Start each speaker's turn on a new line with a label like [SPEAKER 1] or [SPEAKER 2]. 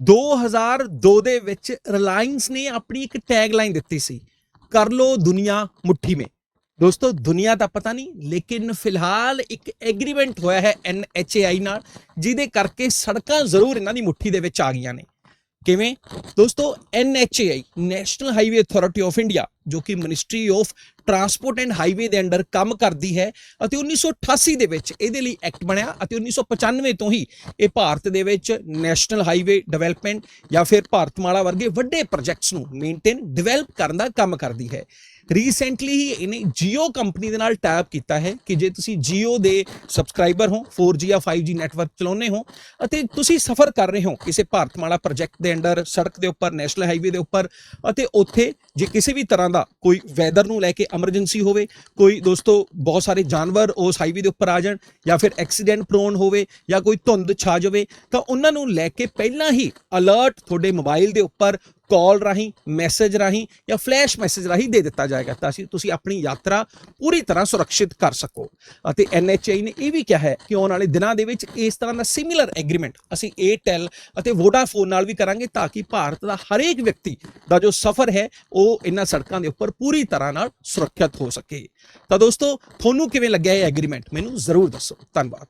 [SPEAKER 1] 2002 ਦੇ ਵਿੱਚ ਰਿਲਾਇੰਸ ਨੇ ਆਪਣੀ ਇੱਕ ਟੈਗਲਾਈਨ ਦਿੱਤੀ ਸੀ, ਕਰ ਲੋ ਦੁਨੀਆ ਮੁੱਠੀ ਮੇ। ਦੋਸਤੋ, ਦੁਨੀਆ ਦਾ ਪਤਾ ਨਹੀਂ, ਲੇਕਿਨ ਫਿਲਹਾਲ ਇੱਕ ਐਗਰੀਮੈਂਟ ਹੋਇਆ ਹੈ NHAI ਨਾਲ, ਜਿਹਦੇ ਕਰਕੇ ਸੜਕਾਂ ਜ਼ਰੂਰ ਇਹਨਾਂ ਦੀ ਮੁੱਠੀ ਦੇ ਵਿੱਚ ਆ ਗਈਆਂ ਨੇ। ਕਿਵੇਂ? ਦੋਸਤੋ NHAI national highway authority of India ਜੋ ਕਿ ministry of transport and highway ਦੇ ਅੰਡਰ ਕੰਮ ਕਰਦੀ ਹੈ ਅਤੇ 1988 ਦੇ ਵਿੱਚ ਇਹਦੇ ਲਈ ਐਕਟ ਬਣਿਆ ਅਤੇ 1995 ਤੋਂ ਹੀ ਇਹ ਭਾਰਤ ਦੇ ਵਿੱਚ ਨੈਸ਼ਨਲ ਹਾਈਵੇ ਡਿਵੈਲਪਮੈਂਟ ਜਾਂ ਫਿਰ ਭਾਰਤਮਾਲਾ ਵਰਗੇ ਵੱਡੇ ਪ੍ਰੋਜੈਕਟਸ ਨੂੰ ਮੇਨਟੇਨ ਡਿਵੈਲਪ ਕਰਨ ਦਾ ਕੰਮ ਕਰਦੀ ਹੈ। ਰੀਸੈਂਟਲੀ ਹੀ ਇਹਨੇ Jio ਕੰਪਨੀ ਦੇ ਨਾਲ ਟੈਪ ਕੀਤਾ ਹੈ ਕਿ ਜੇ ਤੁਸੀਂ Jio ਦੇ ਸਬਸਕ੍ਰਾਈਬਰ ਹੋ 4G ਜਾਂ 5G ਨੈਟਵਰਕ ਚਲਾਉਂਦੇ ਹੋ ਅਤੇ ਤੁਸੀਂ ਸਫ਼ਰ ਕਰ ਰਹੇ ਹੋ ਕਿਸੇ ਭਾਰਤਮਾਲਾ ਪ੍ਰੋਜੈਕਟ ਦੇ ਅੰਡਰ, ਸੜਕ ਦੇ ਉੱਪਰ ਨੈਸ਼ਨਲ ਹਾਈਵੇ ਦੇ ਉੱਪਰ ਅਤੇ ਉੱਥੇ ਜੇ ਕਿਸੇ ਵੀ ਤਰ੍ਹਾਂ ਦਾ ਕੋਈ ਵੈਦਰ ਨੂੰ ਲੈ ਕੇ ਐਮਰਜੈਂਸੀ ਹੋਵੇ, ਕੋਈ ਦੋਸਤੋ ਬਹੁਤ ਸਾਰੇ ਜਾਨਵਰ ਉਸ ਹਾਈਵੇ ਦੇ ਉੱਪਰ ਆ ਜਾਣ ਜਾਂ ਫਿਰ ਐਕਸੀਡੈਂਟ ਪ੍ਰੋਨ ਹੋਵੇ ਜਾਂ ਕੋਈ ਧੁੰਦ ਛਾ ਜਾਵੇ, ਤਾਂ ਉਹਨਾਂ ਨੂੰ ਲੈ ਕੇ ਪਹਿਲਾਂ ਹੀ ਅਲਰਟ ਤੁਹਾਡੇ ਮੋਬਾਈਲ ਦੇ ਉੱਪਰ ਕਾਲ ਰਾਹੀਂ ਮੈਸੇਜ ਰਾਹੀਂ ਜਾਂ ਫਲੈਸ਼ ਮੈਸੇਜ ਰਾਹੀਂ ਦੇ ਦਿੱਤਾ ਜਾਏਗਾ ਤਾਂ ਅਸੀਂ ਤੁਸੀਂ ਆਪਣੀ ਯਾਤਰਾ ਪੂਰੀ ਤਰ੍ਹਾਂ ਸੁਰੱਖਿਅਤ ਕਰ ਸਕੋ। ਅਤੇ NHAI ਨੇ ਇਹ ਵੀ ਕਿਹਾ ਹੈ ਕਿ ਆਉਣ ਵਾਲੇ ਦਿਨਾਂ ਦੇ ਵਿੱਚ ਇਸ ਤਰ੍ਹਾਂ ਦਾ ਸਿਮਿਲਰ ਐਗਰੀਮੈਂਟ ਅਸੀਂ Airtel ਅਤੇ Vodafone ਨਾਲ ਵੀ ਕਰਾਂਗੇ ਤਾਂ ਕਿ ਭਾਰਤ ਦਾ ਹਰੇਕ ਵਿਅਕਤੀ ਦਾ ਜੋ ਸਫ਼ਰ ਹੈ, ਉਹ ਇਹਨਾਂ ਸੜਕਾਂ ਦੇ ਉੱਪਰ ਪੂਰੀ ਤਰ੍ਹਾਂ ਨਾਲ ਸੁਰੱਖਿਅਤ ਹੋ ਸਕੇ। ਤਾਂ ਦੋਸਤੋ, ਤੁਹਾਨੂੰ ਕਿਵੇਂ ਲੱਗਿਆ ਇਹ ਐਗਰੀਮੈਂਟ ਮੈਨੂੰ ਜ਼ਰੂਰ ਦੱਸੋ। ਧੰਨਵਾਦ।